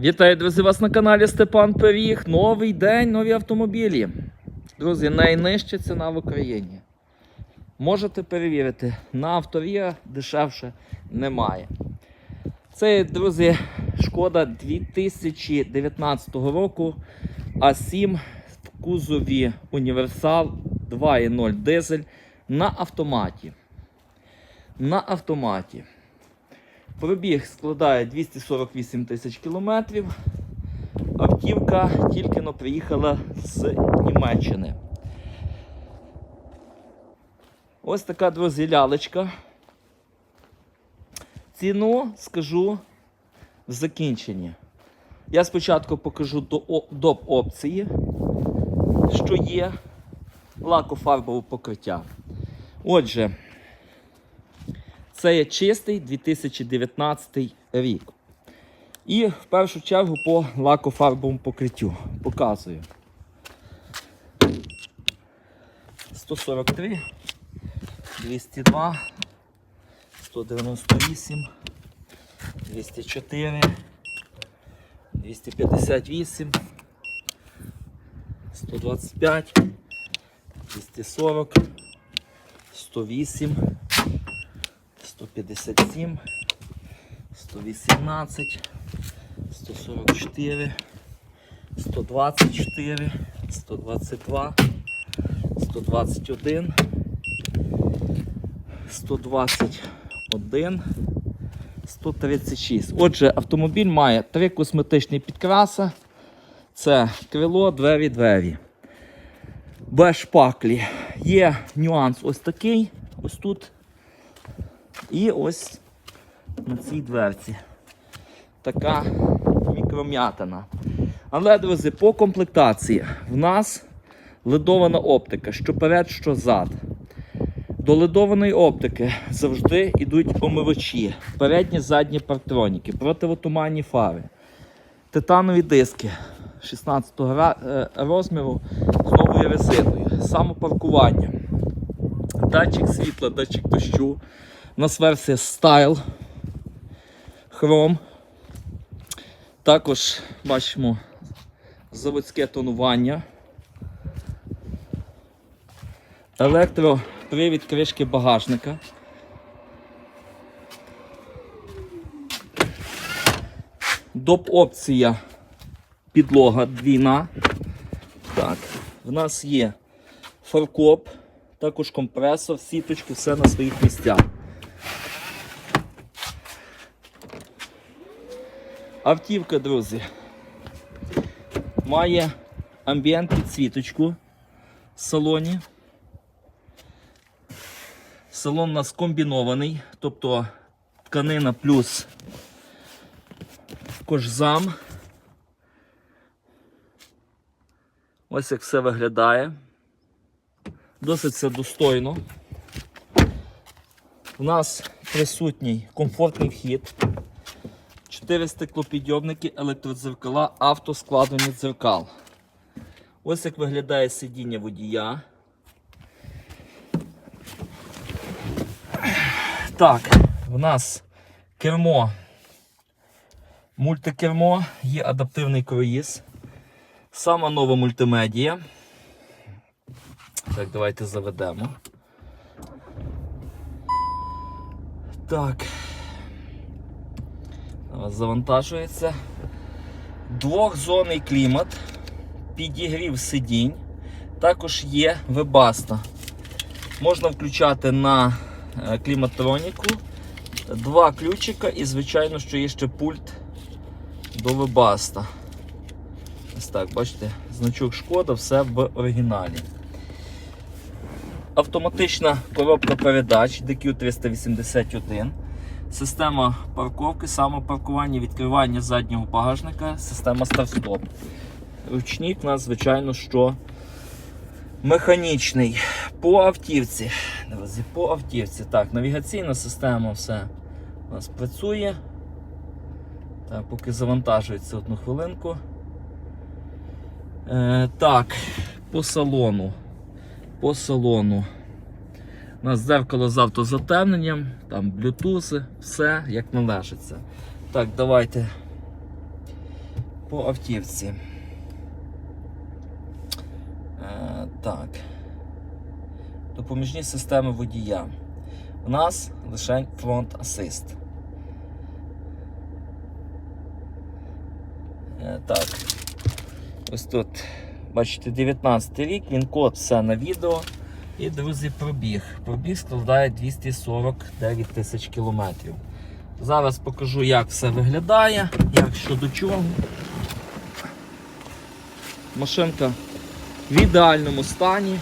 Вітаю, друзі, вас на каналі Степан Пиріг. Новий день, нові автомобілі. Друзі, найнижча ціна в Україні. Можете перевірити, на авторія дешевше немає. Це, друзі, шкода 2019 року А7 в кузові Універсал 2.0 дизель на автоматі. На автоматі. Пробіг складає 248 тисяч кілометрів. Автівка тільки но приїхала з Німеччини. Ось така, друзі, лялечка. Ціну скажу в закінченні. Я спочатку покажу до, доп опції, що є лакофарбове покриття. Отже, це є чистий 2019 рік. І в першу чергу по лакофарбовому покриттю показую. 143, 202, 198, 204, 258, 125, 240, 108, 157, 118, 144, 124, 122, 121, 121, 136. Отже, автомобіль має три косметичні підкраси. Це крило, двері, двері. Без шпаклі. Є нюанс ось такий, ось тут. І ось на цій дверці. Така мікром'ятина. Але, друзі, по комплектації в нас ледована оптика, що перед, що зад. До ледованої оптики завжди йдуть омивачі, передні, задні партроніки, противотуманні фари, титанові диски 16 розміру з новою резиною, самопаркування, датчик світла, датчик дощу. У нас версія Style Chrome. Також бачимо заводське тонування. Електропривід кришки багажника. Доп опція підлога двійна. Так, в нас є фаркоп, також компресор, сіточки, все на своїх місцях. Автівка, друзі, має амбієнт підсвіточку в салоні. Салон у нас комбінований, тобто тканина плюс кожзам. Ось як все виглядає. Досить все достойно. У нас присутній комфортний вхід. 4 стеклопідйомники, електродзеркала, автоскладені дзеркал. Ось як виглядає сидіння водія. Так, в нас кермо, мультикермо, є адаптивний круїз. Сама нова мультимедія. Так, давайте заведемо. Так. Завантажується. Двохзонний клімат, підігрів сидінь. Також є вебаста. Можна включати на е, кліматроніку. Два ключика і, звичайно, що є ще пульт до вебаста. Ось так, бачите, значок шкода, все в оригіналі. Автоматична коробка передач DQ381. Система парковки, самопаркування, відкривання заднього багажника, система старт-стоп. Ручник у нас, звичайно, що механічний. По автівці. Друзі, по автівці. Так, навігаційна система все у нас працює. Так, поки завантажується одну хвилинку. Е, так, по салону. По салону. У нас дзеркало з автозатемненням, там блютузи, все як належиться. Так, давайте по автівці. Е, так. Допоміжні системи водія. У нас лише фронт асист. Е, так. Ось тут, бачите, 19 рік, він код все на відео. І, друзі, пробіг. Пробіг складає 249 тисяч кілометрів. Зараз покажу, як все виглядає, як що до чого. Машинка в ідеальному стані.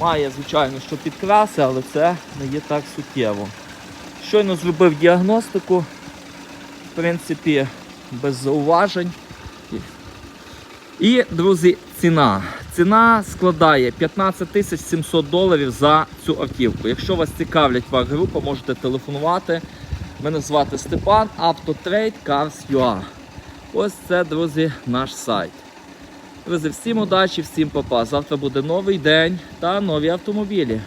Має, звичайно, що підкраси, але це не є так суттєво. Щойно зробив діагностику, в принципі, без зауважень. І, друзі, ціна. Ціна складає 15 тисяч 700 доларів за цю автівку. Якщо вас цікавлять ваг-група, можете телефонувати. Мене звати Степан, Автотрейд Cars.ua. Ось це, друзі, наш сайт. Друзі, всім удачі, всім папа. Завтра буде новий день та нові автомобілі.